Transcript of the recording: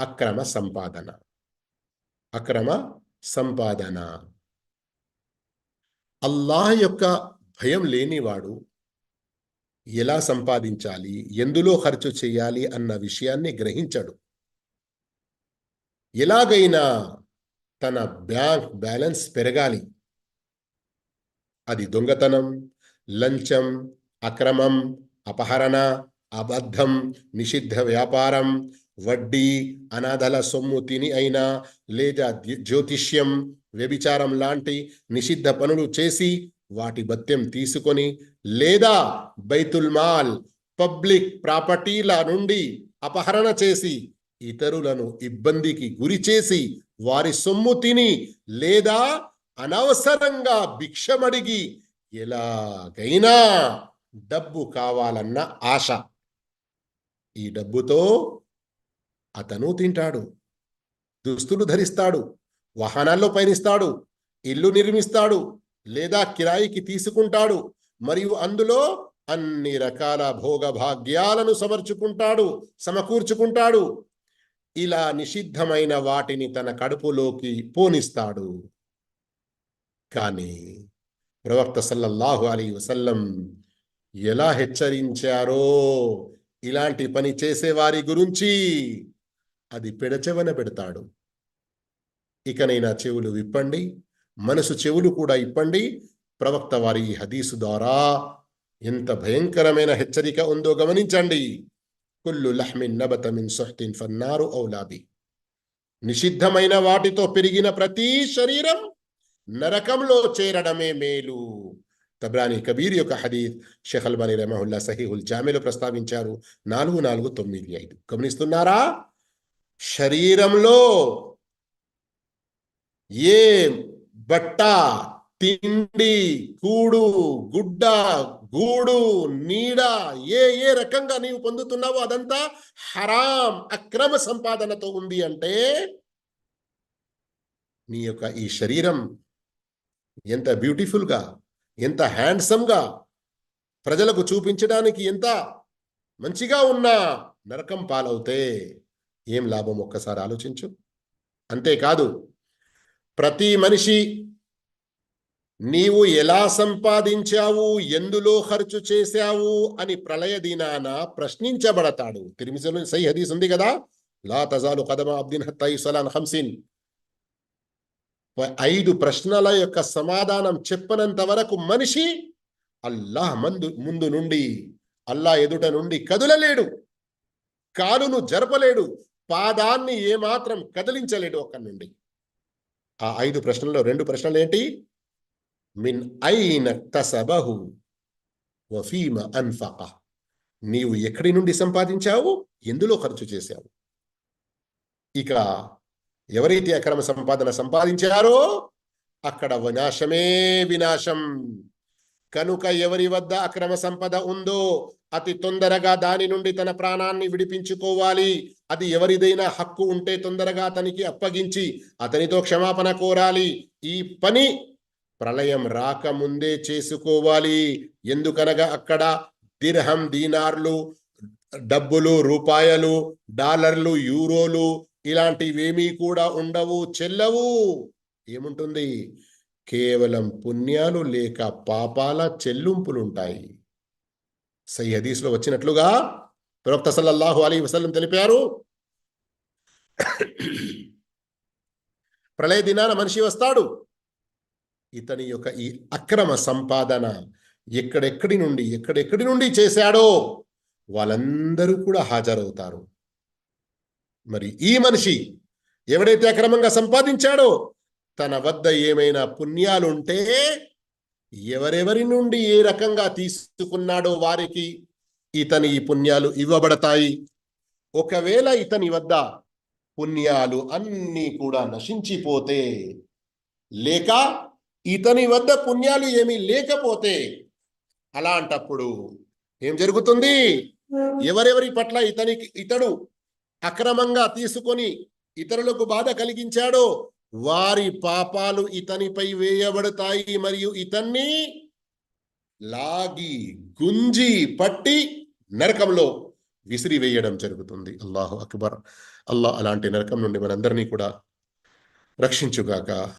అక్రమ సంపాదన. అక్రమ సంపాదన. అల్లాహ్ యొక్క భయం లేనివాడు ఎలా సంపాదించాలి? ఎందులో ఖర్చు చేయాలి? అన్న విషయాన్ని గ్రహించడు. ఎలాగైనా తన బ్యాంక్ బ్యాలెన్స్ పెరగాలి. అది దొంగతనం లంచం అక్రమం అపహరణ అబద్ధం నిషిద్ధ వ్యాపారం వడ్డీ అనాథల సొమ్ము తిని అయినా లేదా జ్యోతిష్యం వ్యభిచారం లాంటి నిషిద్ధ పనులు చేసి వాటి భత్యం తీసుకొని లేదా బైతుల్ మాల్ పబ్లిక్ ప్రాపర్టీల నుండి అపహరణ చేసి ఇతరులను ఇబ్బందికి గురి చేసి వారి సొమ్ము తిని లేదా అనవసరంగా భిక్షమడిగి ఎలాగైనా డబ్బు కావాలన్న ఆశ. ఈ డబ్బుతో అతను తింటాడు. దుస్తులు ధరిస్తాడు. వాహనాల్లో పయనిస్తాడు. ఇల్లు నిర్మిస్తాడు. లేదా కిరాయికి తీసుకుంటాడు. మరియు అందులో అన్ని రకాల భోగభాగ్యాలను సమర్చుకుంటాడు సమకూర్చుకుంటాడు. ఇలా నిషిద్ధమైన వాటిని తన కడుపులోకి పోనిస్తాడు. కానీ ప్రవక్త సల్లల్లాహు అలీ వసల్లం ఎలా హెచ్చరించారో? ఇలాంటి పని చేసేవారి గురించి అది పెడచెవన పెడతాడు. ఇకనైనా చెవులు విప్పండి మనసు చెవులు కూడా ఇప్పండి. ప్రవక్త వారి హదీసు ద్వారా ఎంత భయంకరమైన హెచ్చరిక ఉందో గమనించండి. కుల్లు లహ్మిన్ నబతమిన్ సొహ్తిన్ ఫన్నారు ఔలాబి నిషిద్ధమైన వాటితో పెరిగిన ప్రతి శరీరం నరకంలో చేరడమే మేలు. తబ్రాని కబీర్ యొక్క హదీద్ షేఖ్ అల్బానీ సహీహుల్ జామీలో ప్రస్తావించారు. నాలుగు నాలుగు తొమ్మిది ఐదు. గమనిస్తున్నారా? శరీరంలో ఏ బట్ట తిండి కూడు గుడ్డ గూడు నీడ ఏ ఏ రకంగా నీవు పొందుతున్నావో అదంతా హరాం అక్రమ సంపాదనతో ఉంది అంటే నీ యొక్క ఈ శరీరం ఎంత బ్యూటిఫుల్గా ఎంత హ్యాండ్సమ్గా ప్రజలకు చూపించడానికి ఎంత మంచిగా ఉన్నా నరకం పాలవుతే ఏం లాభం ఒక్కసారి ఆలోచించు. అంతేకాదు ప్రతి మనిషి నీవు ఎలా సంపాదించావు ఎందులో ఖర్చు చేశావు అని ప్రళయ దినాన ప్రశ్నించబడతాడు. తిరిమిసలు సై హదీస్ ఉంది కదా లా తజాలు కదమ అబ్దిన్ హత్తై హంసిన్ ఐదు ప్రశ్నల యొక్క సమాధానం చెప్పనంత వరకు మనిషి అల్లాహ్ మందు ముందు నుండి అల్లా ఎదుట నుండి కదులలేడు కాలును జరపలేడు పాదాన్ని ఏమాత్రం కదిలించలేడు అక్కడి నుండి. ఆ ఐదు ప్రశ్నల్లో రెండు ప్రశ్నలు ఏంటి? మిన్ ఐన తసబహు వఫీమ అన్ఫక నీవు ఎక్కడి నుండి సంపాదించావు? ఎందులో ఖర్చు చేశావు? ఇక ఎవరైతే అక్రమ సంపాదన సంపాదించారో అక్కడ వినాశమే వినాశం. కనుక ఎవరి వద్ద అక్రమ సంపద ఉందో అతి తొందరగా దాని నుండి తన ప్రాణాన్ని విడిపించుకోవాలి. అది ఎవరిదైనా హక్కు ఉంటే తొందరగా అతనికి అప్పగించి అతనితో క్షమాపణ కోరాలి. ఈ పని ప్రళయం రాకముందే చేసుకోవాలి. ఎందుకనగా అక్కడ దిర్హం దీనార్లు డబ్బులు రూపాయలు డాలర్లు యూరోలు ఇలాంటివేమీ కూడా ఉండవు చెల్లవు. ఏముంటుంది? కేవలం పుణ్యాలు లేక పాపాల చెల్లింపులుంటాయి. సై హదీస్లో వచ్చినట్లుగా ప్రవక్త సల్లల్లాహు అలీ వసల్లం తెలిపారు ప్రళయ దినాన మనిషి వస్తాడు. ఇతని యొక్క ఈ అక్రమ సంపాదన ఎక్కడెక్కడి నుండి ఎక్కడెక్కడి నుండి చేశాడో వాళ్ళందరూ కూడా హాజరవుతారు. మరి ఈ మనిషి ఎవడైతే అక్రమంగా సంపాదించాడో తన వద్ద ఏమైనా పుణ్యాలుంటే ఎవరెవరి నుండి ఏ రకంగా తీసుకున్నాడో వారికి ఇతని ఈ పుణ్యాలు ఇవ్వబడతాయి. ఒకవేళ ఇతని వద్ద పుణ్యాలు అన్నీ కూడా నశించిపోతే లేక ఇతని వద్ద పుణ్యాలు ఏమీ లేకపోతే అలాంటప్పుడు ఏం జరుగుతుంది? ఎవరెవరి పట్ల ఇతనికి ఇతడు అక్రమంగా తీసుకొని ఇతరులకు బాధ కలిగించాడో వారి పాపాలు ఇతనిపై వేయబడతాయి. మరియు ఇతన్ని లాగి గుంజి పట్టి నరకంలో విసిరివేయడం జరుగుతుంది. అల్లాహు అక్బర్. అల్లా అలాంటి నరకం నుండి మనందరినీ కూడా రక్షించుగాక.